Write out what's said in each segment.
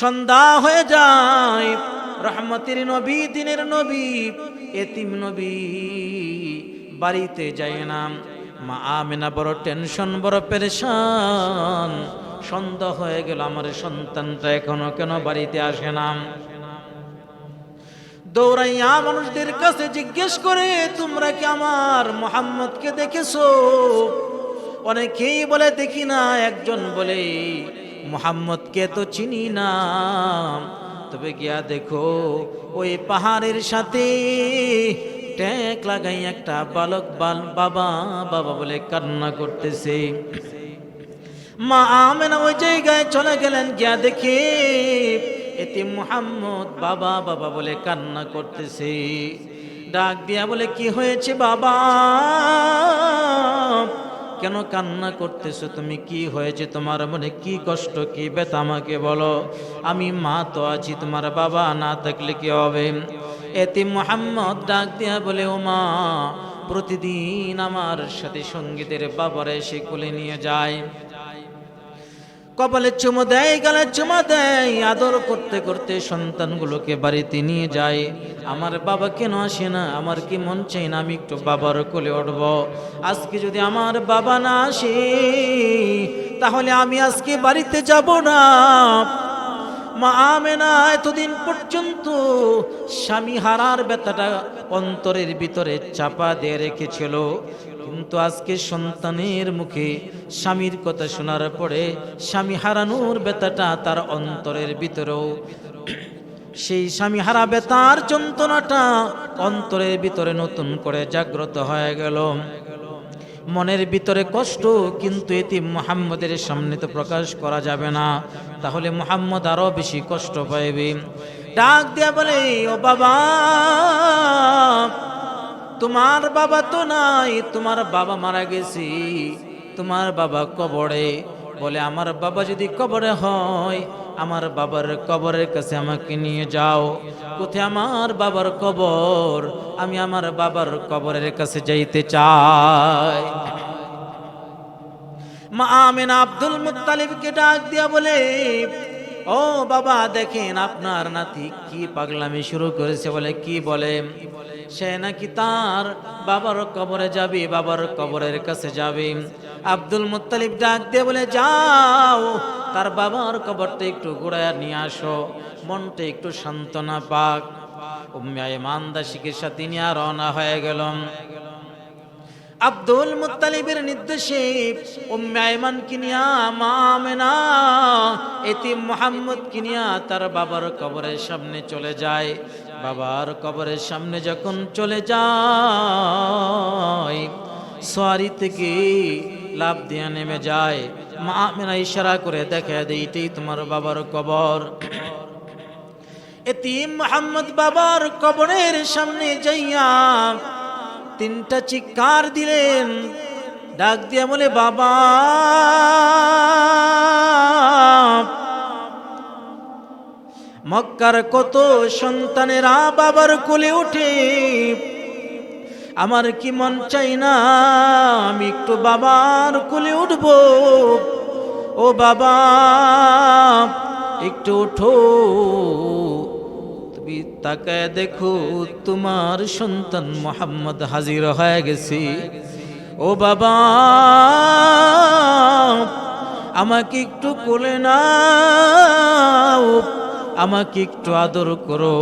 সন্ধ্যা হয়ে যায়, রহমতের নবী, দিনের নবী, এতিম নবী বাড়িতে যায় না। মা আমেনা বড় টেনশন, বড় পেরেশান। সন্ধ্যা হয়ে গেল, আমার সন্তানটা এখনও কেন বাড়িতে আসে না? দৌড়াইয়া মানুষদের কাছে জিজ্ঞেস করে, তোমরা কি আমার মোহাম্মদকে দেখেছ? অনেকেই বলে, দেখি না। একজন বলে মোহাম্মদকে তো চিনি না। তবে গিয়া দেখো, ওই পাহাড়ের সাথে ট্যাঁক লাগাই একটা বালক বাল বাবা বাবা বলে কান্না করতেছে। মা আমেনা ওই জায়গায় চলে গেলেন, গিয়া দেখে এতে মুহাম্মদ বাবা বাবা বলে কান্না করতেছে। ডাক দিয়া বলে, কি হয়েছে বাবা? কেন কান্না করতেছো? তুমি কি হয়েছে? তোমার মনে কি কষ্ট, কি ব্যথা? আমাকে বলো। আমি মা তো আছি, তোমার বাবা না থাকলে কি হবে? এতে মোহাম্মদ ডাক দিয়া বলে, ও মা, প্রতিদিন আমার সাথে সঙ্গীতের বাবারা এসে কোলে নিয়ে যায়। কপালে চুমো দেয়, গালে চুমা দেয়, আদর করতে করতে সন্তানগুলোকে বাড়িতে নিয়ে যায়। আমার বাবা কেন আসে না? আমার কি মন চাই না আমি একটু বাবার কোলে উঠব? আজকে যদি আমার বাবা না আসে, তাহলে আমি আজকে বাড়িতে যাব না। মা আমেনা এতদিন পর্যন্ত স্বামী হারার ব্যথাটা অন্তরের ভিতরে চাপা দিয়ে রেখেছিল। কিন্তু আজকে সন্তানের মুখে স্বামীর কথা শোনার পরে স্বামী হারানোর ব্যথাটা তার অন্তরের ভিতরেও। সেই স্বামী হারা বেতার যন্ত্রণাটা অন্তরের ভিতরে নতুন করে জাগ্রত হয়ে গেল। মনের ভিতরে কষ্ট, কিন্তু এটি মোহাম্মদের সামনে তো প্রকাশ করা যাবে না। তাহলে মোহাম্মদ আরও বেশি কষ্ট পাইবে। ডাক দিয়া বলে, ও বাবা, তোমার বাবা তো নাই, তোমার বাবা মারা গেছি, তোমার বাবা কবরে। বলে, আমার বাবা যদি কবরে হয়, আমার বাবার কবরের কাছে আমাকে নিয়ে যাও। কোথায় আমার বাবার কবর? আমি আমার বাবার কবরের কাছে যাইতে চাই। মা আমিন আব্দুল মুত্তালিবকে ডাক দিয়া বলে ও বাবা, দেখেন আপনার নাতি কি পাগলামি শুরু করেছে বলে কি বলে? সে নাকি তার বাবার কবরে যাবে, বাবার কবরের কাছে যাবে। আব্দুল মুত্তালিব ডাক দিয়ে বলে, যাও, তার বাবার কবরটা একটু ঘুরায় নিয়ে আসো, মনটা একটু সান্ত্বনা পাক। উম্মে ইমানদাসীকে সাথে নিয়ে রওনা হয়ে গেলাম। আব্দুল মুত্তালিবের নির্দেশে উম্মে আয়মান কিনিয়া মা আমেনা, এতিম মোহাম্মদ কিনিয়া তার বাবার কবরের সামনে চলে যায়। বাবার কবরের সামনে যখন চলে যায়, সোয়ারি থেকে লাভ দিয়ে নেমে যায়। মা আমেনা ইশারা করে দেখা এটাই তোমার বাবার কবর। এতিম মোহাম্মদ বাবার কবরের সামনে যাইয়া তিনটা চিৎকার দিলেন। ডাক দিয়া বলে, বাবা, মক্কার কত সন্তানেরা বাবার কোলে উঠে, আমার কি মন চাই না আমি একটু বাবার কোলে উঠব? ও বাবা, একটু উঠো তুমি তাকায় দেখো তোমার সন্তান মোহাম্মদ হাজির হয়ে গেছি। ও বাবা, আমাকে একটু কোলে নাও, আমাকে একটু আদর করো।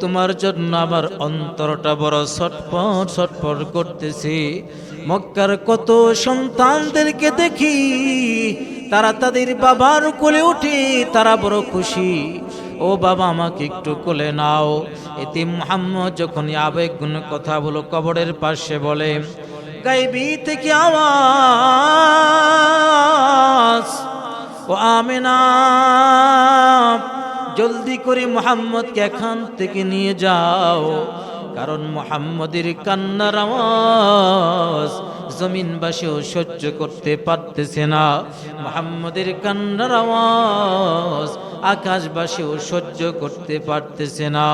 তোমার জন্য আমার অন্তরটা বড় ছটপট ছটপট করতেছি। মক্কার কত সন্তানদেরকে দেখি, তারা তাদের বাবার কোলে উঠে তারা বড় খুশি। ও বাবা, আমাকে একটু কোলে নাও। এতে মোহাম্মদ যখন কথা বলো কবরের পাশে বলে গাইবি থেকে আওয়াজ, ও আমেনা, জলদি করে মোহাম্মদকে এখান থেকে নিয়ে যাও, কারণ মোহাম্মদের কান্নার আওয়াজ জমিনবাসীও সহ্য করতে পারতেছে না। মোহাম্মদের কান্নার আওয়াজ আকাশবাসীও সহ্য করতে পারতেছে না।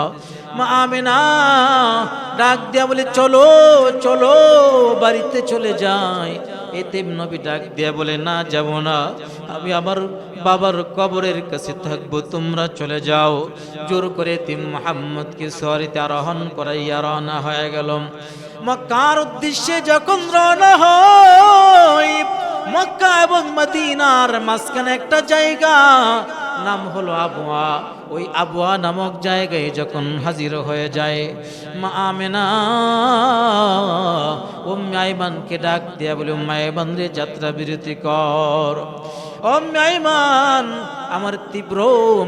আমেনা ডাক দিয়া বলে, চলো চলো, বাড়িতে চলে যাই। এতে নবী ডাক দিয়া বলে, না যাব না। আমি আমার বাবার কবরের কাছে থাকব, তোমরা চলে যাও। জোর করে তিম মোহাম্মদকে সরিতে আরোহণ করাইয়া রওনা হয়ে গেল। মক্কার উদ্দেশ্যে যখন রওনা হয়, মক্কা এবং মদিনার মাঝখানে একটা জায়গা, নাম হলো আবুয়া। ওই আবুয়া নামক জায়গায় যখন হাজির হয়ে যায়, মা আমেনা উম্মে আইমানকে ডাক দিয়া বলে আইমান রে, যাত্রা বিরতি কর। উম্মে আইমান, আমার তীব্র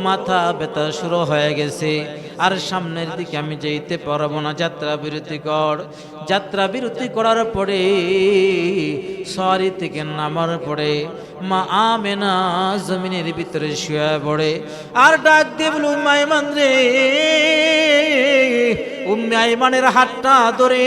মাথা ব্যথা শুরু হয়ে গেছে। আর সামনের দিকে আমি যেতে পারব না। যাত্রা বিরতি কর। যাত্রা বিরতি করার পরে সরি থেকে নামার পরে মা আমেনা জমিনের ভিতরে শুয়ে পড়ে। আর ডাক দিয়ে বলু মাইমান রে, উম্মে আইমানের হাতটা ধরে।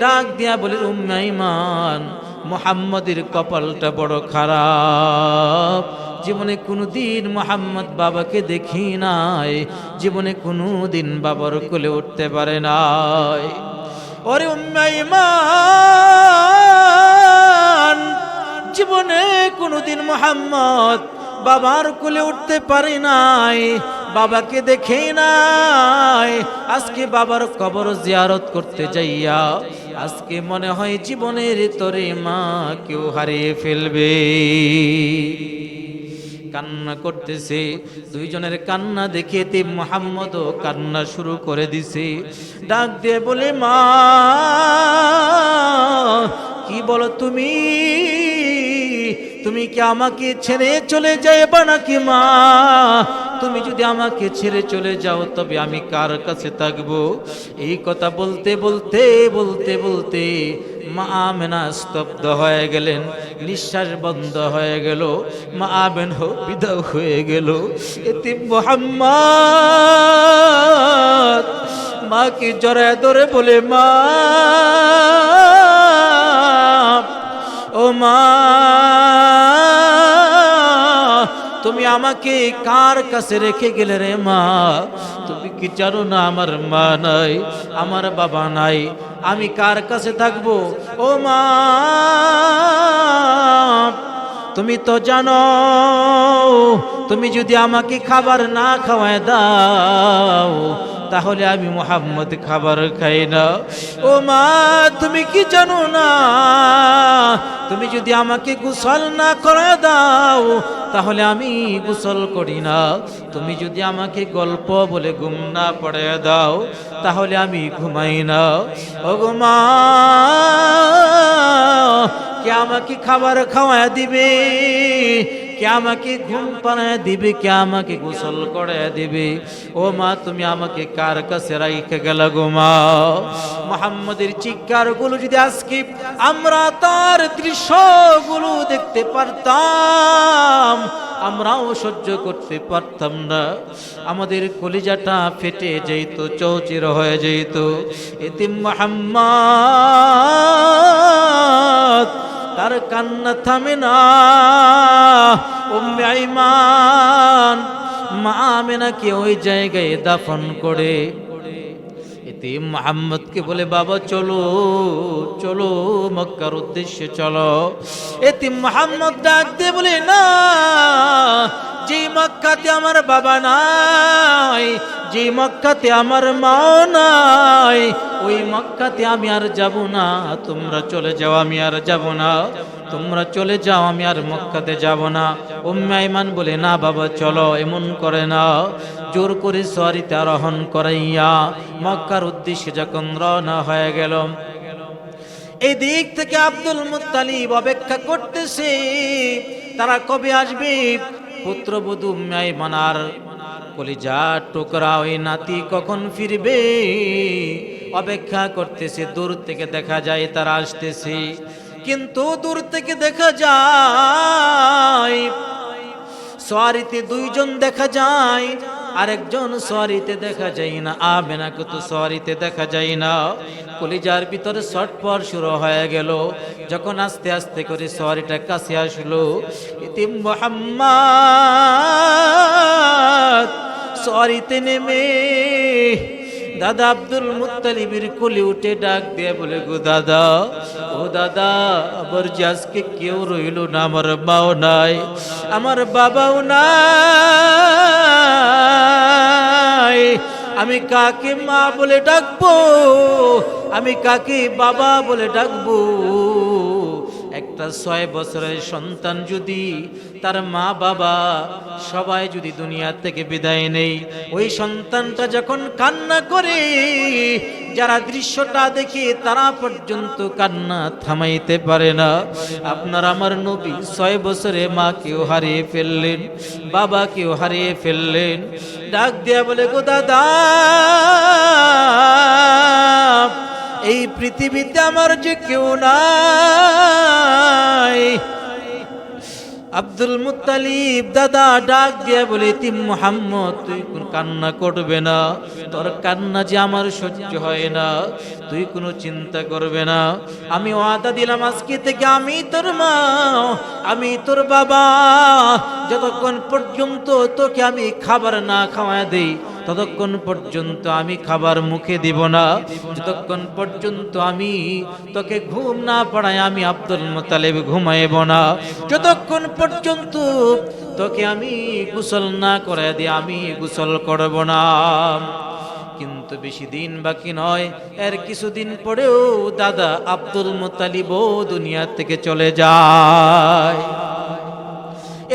ডাক দিয়া বলে, উম্মে আইমান মোহাম্মদের কপালটা বড় খারাপ। জীবনে কোনোদিন মোহাম্মদ বাবাকে দেখি নাই। জীবনে কোনোদিন বাবার কোলে উঠতে পারে নাই। ওরে উম্মাইমান জীবনে কোনোদিন মোহাম্মদ বাবার কোলে উঠতে পারে নাই। বাবাকে দেখে নাই। আজকে বাবার কবর জিয়ারত করতে যাইয়া, আজকে মনে হয় জীবনের তোরে মা কেউ হারিয়ে ফেলবে। কান্না করতেছে, দুইজনের কান্না দেখে তে মোহাম্মদও কান্না শুরু করে দিছে। ডাক দিয়ে বলে, মা, কি বলো তুমি? তুমি কি আমাকে ছেড়ে চলে যাইবা নাকি মা? তুমি যদি আমাকে ছেড়ে চলে যাও, তবে আমি কার কাছে থাকব? এই কথা বলতে বলতে বলতে বলতে মা আমেনা স্তব্ধ হয়ে গেলেন, নিঃশ্বাস বন্ধ হয়ে গেল, মা আমেন বিদা হয়ে গেল। এতে মোহাম্মদ, মাকে জড়ায় ধরে বলে, মা আমাকে কার কাছে রেখে গেলে রে মা? তুমি কি জানো না আমার মা নাই, আমার বাবা নাই, আমি কার কাছে থাকব? ও মা, তুমি তো জানো, তুমি যদি আমাকে খাবার না খাওয়ায় দাও, তাহলে আমি মোহাম্মদ খাবার খাই না। ও মা, তুমি কি জানো না? তুমি যদি আমাকে গোসল না করে দাও তাহলে আমি গোসল করি না। তুমি যদি আমাকে গল্প বলে ঘুম না পড়ে দাও, তাহলে আমি ঘুমাই না। ও গুমা কে আমাকে খাবার খাওয়া দিবে? কে আমাকে ঘুম পানায় দিবে কে আমাকে গোসল করে দিবে। ও মা, তুমি আমাকে কার কাছে রাইখে গেল গো মা? মোহাম্মদের চিৎকারগুলো যদি আজকে আমরা তার দৃশ্যগুলো দেখতে পারতাম, আমরাও সহ্য করতে পারতাম না। আমাদের কলিজাটা ফেটে যেত, চৌচির হয়ে যেত। এতে মোহাম্মদ, তার কান্না থামে না। আমেনাকে ওই জায়গায় দাফন করে? এতে মোহাম্মদকে বলে, বাবা, চলো চলো মক্কার উদ্দেশ্যে চলো। এতে মোহাম্মদ ডাক বলে, না যে মক্কাতে আমার বাবা নাই যে মক্কাতে আমার মাও নাই, ওই মক্কাতে আমি আর যাব না। তোমরা চলে যাও, আমি আর যাব না। তোমরা চলে যাও, আমি আর মক্কাতে যাব না। উম্মে বলে, না বাবা, চলো, এমন করে না জোর করে সরিতে আরোহণ করাইয়া মক্কার উদ্দেশ্যে যখন রওনা হয়ে গেল এই দিক থেকে আব্দুল মুত্তালিব অপেক্ষা করতেছে, তারা কবে আসবে? পুত্রবধূ উম্মে মানার কলিজা টোকরা ওই নাতি কখন ফিরবে? অপেক্ষা করতেছে, দূর থেকে দেখা যায় তারা আসতেছে। কিন্তু দূর থেকে দেখা যায়, সোয়ারিতে দুইজন দেখা যায় আরেকজন সরিতে দেখা যায় না আবেনাকে তো সরিতে দেখা যায় না। কলিজার ভিতরে শটপট শুরু হয়ে গেল। যখন আস্তে আস্তে করে সরিটা কাছে আসলো, ইতিম মোহাম্মদ সরিতে নেমে দাদা আব্দুল মুত্তালিবের কোলে উঠে ডাক দিয়ে বলে, গো দাদা, ও দাদা, আবার যে আজকে কেউ রইল না, আমার মাও নাই, আমার বাবাও নাই। আমি কাকে মা বলে ডাকবো? আমি কাকে বাবা বলে ডাকবো? একটা ছয় বছরের সন্তান যদি, তার মা বাবা সবাই যদি দুনিয়া থেকে বিদায় নেই ওই সন্তানটা যখন কান্না করে যারা দৃশ্যটা দেখে তারা পর্যন্ত কান্না থামাইতে পারে না। আপনার আমার নবী ছয় বছরে মাকেও হারিয়ে ফেললেন, বাবাকেও হারিয়ে ফেললেন। ডাক দিয়া বলে, গো দাদা, এই পৃথিবীতে আমার যে কেউ নাই আব্দুল মুতালিব দাদা ডাক দিয়া বলে, তিম মোহাম্মদ, তুই কোন কান্না করবে না? তোর কান্না যে আমার সহ্য হয় না। তুই কোনো চিন্তা করবে না। আমি ওয়াদা দিলাম আজকে থেকে আমি তোর মা, আমি তোর বাবা। যতক্ষণ পর্যন্ত তোকে আমি খাবার না খাওয়া দেই ততক্ষণ পর্যন্ত আমি খাবার মুখে দিব না। যতক্ষণ পর্যন্ত আমি তোকে ঘুম না পড়ায় আমি আব্দুল মোতালেব ঘুমাইব না। যতক্ষণ পর্যন্ত তোকে আমি গোসল না করে দিয়ে আমি গোসল করব না। কিন্তু বেশি দিন বাকি নয়, এর কিছুদিন পরেও দাদা আব্দুল মোতালিবও দুনিয়া থেকে চলে যায়।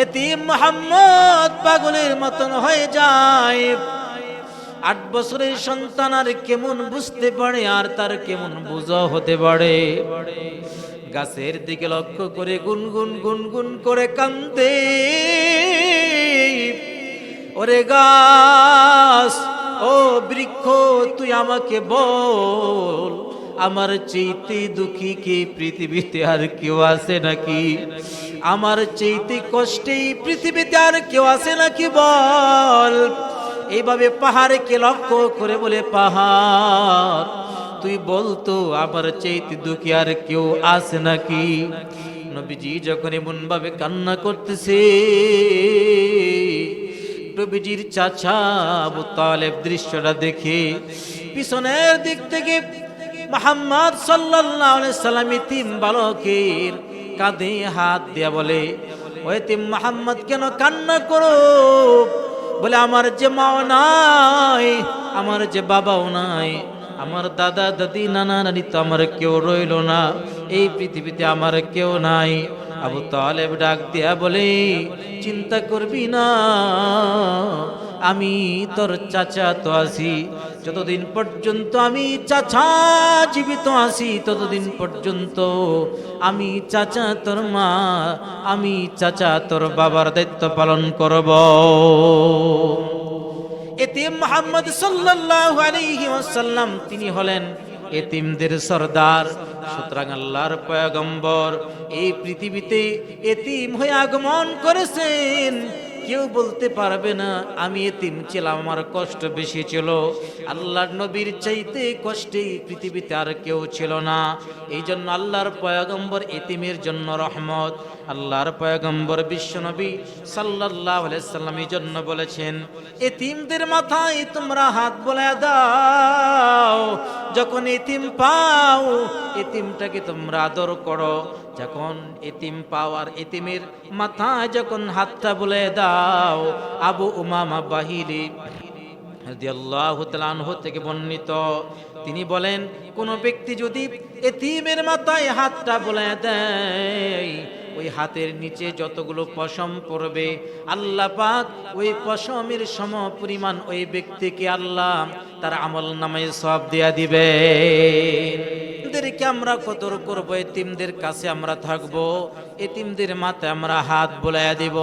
এতিম মোহাম্মদ পাগলের মতন হয়ে যায়। আট বছরের সন্তান আর কেমন বুঝতে পারে, আর তার কেমন বুঝা হতে পারে? গাছের দিকে লক্ষ্য করে গুনগুন গুনগুন করে কান্দে ওরে গাছ, ও বৃক্ষ, তুই আমাকে বল, আমার চেইতে দুঃখী কি পৃথিবীতে আর কেউ আছে নাকি? আমার চেইতে কষ্টে পৃথিবীতে আর কেউ আছে নাকি বল? এইভাবে পাহাড়কে লক্ষ্য করে বলে, পাহাড়, তুই বলতো আমার চেইতে দুঃখী আর কেউ আছে নাকি? নবীজি যখন এমন ভাবে কান্না করতেছে, নবীজির চাচা আবু তালেব দৃশ্যটা দেখে পিছনের দিক থেকে মোহাম্মদ সাল্লাল্লাহু আলাইহি সাল্লাম ইতিম বালকের কাঁধে হাত দিয়া বলে, ওই ইতিম মোহাম্মদ কেন কান্না করো? বলে, আমার যে মাও নাই, আমার যে বাবাও নাই, আমার দাদা, দাদি, নানা, নানি তো আমার কেউ রইল না। এই পৃথিবীতে আমার কেউ নাই। আবু তালেব ডাক দিয়া বলে, চিন্তা করবি না, আমি তোর চাচা তো আছি। যতদিন পর্যন্ত আমি চাচা জীবিত আছি, ততদিন পর্যন্ত আমি চাচা তোর মা, আমি চাচা তোর বাবার দায়িত্ব পালন করব। এতিম মোহাম্মদ সাল্লাল্লাহু আলাইহি ওয়াসাল্লাম, তিনি হলেন এতিমদের সর্দার। সুতরাং আল্লাহর পয়গম্বর, এই পৃথিবীতে এতিম হয়ে আগমন করেছেন। কেউ বলতে পারবে না, আমি এতিম ছিলাম, আমার কষ্ট বেশি ছিল। আল্লাহর নবীর চাইতে কষ্টে পৃথিবীতে আর কেউ ছিল না। এই জন্য আল্লাহর পয়গম্বর এতিমের জন্য রহমত। আল্লাহর পয়গম্বর বিশ্বনবী আলাইহি সাল্লাম এই জন্য বলেছেন, এতিমদের মাথায় তোমরা হাত বলে দাও। যখন এতিম পাও, এতিমটাকে তোমরা আদর করো। যখন এতিম পাওয়ার এতিমের মাথায় যখন হাতটা বলে দাও, আবু উমামা বাহিরি থেকে বর্ণিত। তিনি বলেন, কোন ব্যক্তি যদি এতিমের মাথায় হাতটা বলে দেয়, ওই হাতের নিচে যতগুলো পশম পড়বে, আল্লাহ পাক ওই পশমের সম পরিমাণ ওই ব্যক্তিকে আল্লাহ তার আমল নামে সব দেয়া দিবে এতিমদেরকে আমরা কদর করব এতিমদের কাছে আমরা থাকব এতিমদের মাথায় আমরা হাত বোলাইয়া দিব।